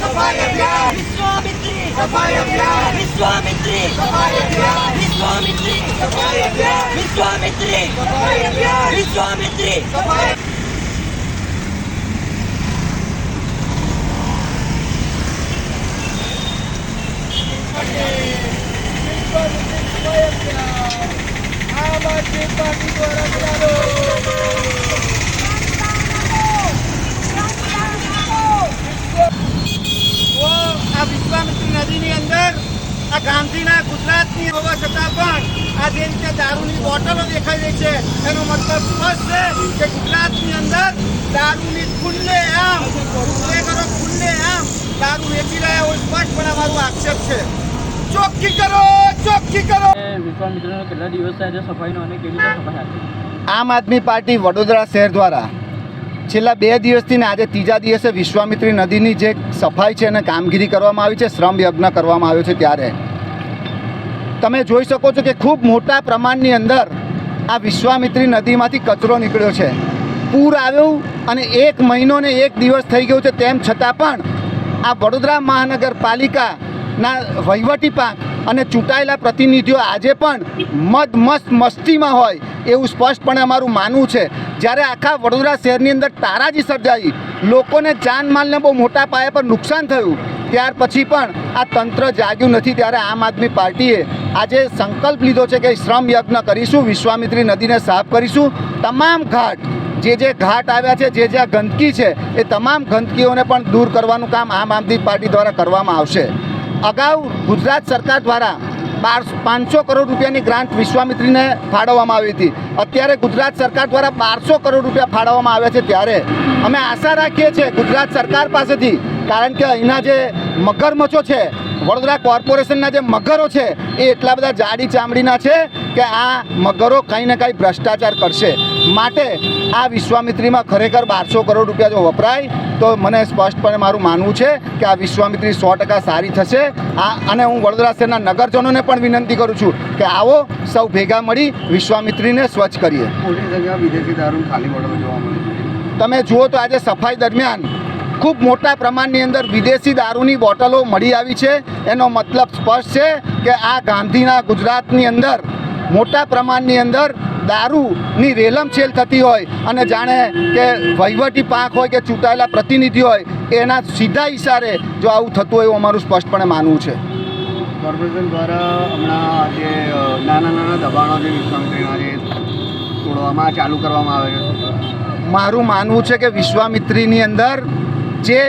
સફાઈ અભિયાન વિશ્વામિત્રી સફાઈ અભિયાન વિશ્વામિત્રી સફાઈ અભિયાન વિશ્વામિત્રી સફાઈ અભિયાન વિશ્વામિત્રી સફાઈ અભિયાન વિશ્વામિત્રી સફાઈ આમ આદમી પાર્ટી દ્વારા ચાલો તો આ વિશ્વામિત્રી નદીની અંદર આ ગાંધીના ગુજરાતની હોવા છતાં પણ આ જે રીતે દારૂની બોટલો દેખાઈ રહી છે એનો મતલબ સ્પષ્ટ છે કે ગુજરાતની અંદર દારૂની ખુલ્લે આમ ગુનેગારો ખુલ્લે આમ દારૂ વેચી રહ્યા હોય સ્પષ્ટપણે અમારું આક્ષેપ છે. ચોખ્ખી કરો ચોખ્ખી કરો. વિશ્વામિત્રનો કેટલા દિવસ થયા છે સફાઈનો અને કેવી રીતે સફાઈ આમ આદમી પાર્ટી વડોદરા શહેર દ્વારા છેલ્લા બે દિવસથી ને આજે ત્રીજા દિવસે વિશ્વામિત્રી નદીની જે સફાઈ છે અને કામગીરી કરવામાં આવી છે, શ્રમ યજ્ઞ કરવામાં આવ્યો છે ત્યારે. તમે જોઈ શકો છો કે ખૂબ મોટા પ્રમાણની અંદર આ વિશ્વામિત્રી નદીમાંથી કચરો નીકળ્યો છે. પૂર આવ્યું અને એક મહિનો ને એક દિવસ થઈ ગયો છે, તેમ છતાં પણ આ વડોદરા મહાનગરપાલિકાના વહીવટી પાંખ અને ચૂંટાયેલા પ્રતિનિધિઓ આજે પણ મદ મસ્ત મસ્તીમાં હોય એવું સ્પષ્ટપણે અમારું માનવું છે. જ્યારે આખા વડોદરા શહેરની અંદર તારાજી સર્જાઈ, લોકોને જાનમાલને બહુ મોટા પાયા પર નુકસાન થયું. ત્યાર પછી પણ આ તંત્ર જાગ્યું નથી. ત્યારે આમ આદમી પાર્ટીએ આજે સંકલ્પ લીધો છે કે શ્રમ યજ્ઞ કરીશું, વિશ્વામિત્રી નદીને સાફ કરીશું. તમામ ઘાટ, જે જે ઘાટ આવ્યા છે, જે જ્યાં ગંદકી છે, એ તમામ ગંદકીઓને પણ દૂર કરવાનું કામ આમ આદમી પાર્ટી દ્વારા કરવામાં આવશે. અગાઉ ગુજરાત સરકાર દ્વારા બાર પાંચસો કરોડ રૂપિયાની ગ્રાન્ટ વિશ્વામિત્રીને ફાળવવામાં આવી હતી. અત્યારે ગુજરાત સરકાર દ્વારા બારસો કરોડ રૂપિયા ફાળવવામાં આવ્યા છે ત્યારે. અમે આશા રાખીએ છીએ ગુજરાત સરકાર પાસેથી, કારણ કે અહીંના જે મગરમચ્છો છે વડોદરા કોર્પોરેશનના જે મગરો છે એ એટલા બધા જાડી ચામડીના છે કે આ મગરો કંઈ ને કંઈ ભ્રષ્ટાચાર કરશે. માટે આ વિશ્વામિત્રીમાં ખરેખર બારસો કરોડ રૂપિયા જો વપરાય તો મને સ્પષ્ટપણે મારું માનવું છે કે આ વિશ્વામિત્રી સો ટકા સારી થશે. આ અને હું વડોદરા શહેરના નગરજનોને પણ વિનંતી કરું છું કે આવો સૌ ભેગા મળી વિશ્વામિત્રીને સ્વચ્છ કરીએ. તમે જુઓ તો આજે સફાઈ દરમિયાન ખૂબ મોટા પ્રમાણની અંદર વિદેશી દારૂની બોટલો મળી આવી છે. એનો મતલબ સ્પષ્ટ છે કે આ ગાંધીના ગુજરાતની અંદર મોટા પ્રમાણની અંદર દારૂની રેલમછેલ થતી હોય અને જાણે કે વહીવટી પાંખ હોય કે ચૂંટાયેલા પ્રતિનિધિ હોય એના સીધા ઇશારે જો આવું થતું હોય એવું અમારું સ્પષ્ટપણે માનવું છે. કોર્પોરેશન દ્વારા હમણાં જે નાના નાના દબાણો જે વિશ્વામિત્રીના જે તોડવામાં ચાલુ કરવામાં આવે છે. મારું માનવું છે કે વિશ્વામિત્રીની અંદર જે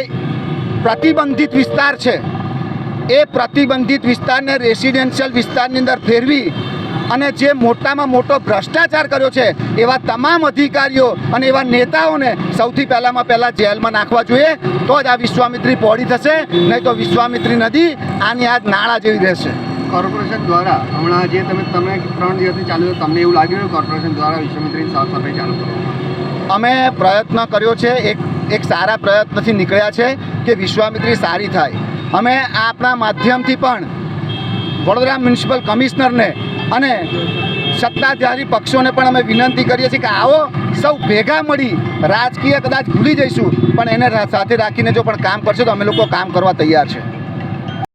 પ્રતિબંધિત વિસ્તાર છે એ પ્રતિબંધિત વિસ્તારને રેસિડેન્શિયલ વિસ્તારની અંદર ફેરવી અને જે મોટામાં મોટો ભ્રષ્ટાચાર કર્યો છે એવા તમામ અધિકારીઓ અને એવા નેતાઓને સૌથી પહેલાંમાં પહેલાં જેલમાં નાખવા જોઈએ તો જ આ વિશ્વામિત્રી પહોળી થશે નહીં તો વિશ્વામિત્રી નદી આની આ નાળા જેવી રહેશે. કોર્પોરેશન દ્વારા હમણાં જે તમે તમે ત્રણ દિવસથી ચાલુ છે તમને એવું લાગ્યું કોર્પોરેશન દ્વારા વિશ્વામિત્રી સાફ સફાઈ ચાલુ કરવામાં અમે પ્રયત્ન કર્યો છે એક એક સારા પ્રયત્નથી નીકળ્યા છે કે વિશ્વામિત્રી સારી થાય. અમે આપણા માધ્યમથી પણ વડોદરા મ્યુનિસિપલ કમિશનરને અને સત્તાધારી પક્ષોને પણ અમે વિનંતી કરીએ છીએ કે આવો સૌ ભેગા મળી રાજકીય કદાચ ભૂલી જઈશું, પણ એને સાથે રાખીને જો પણ કામ કરશે તો અમે લોકો કામ કરવા તૈયાર છે.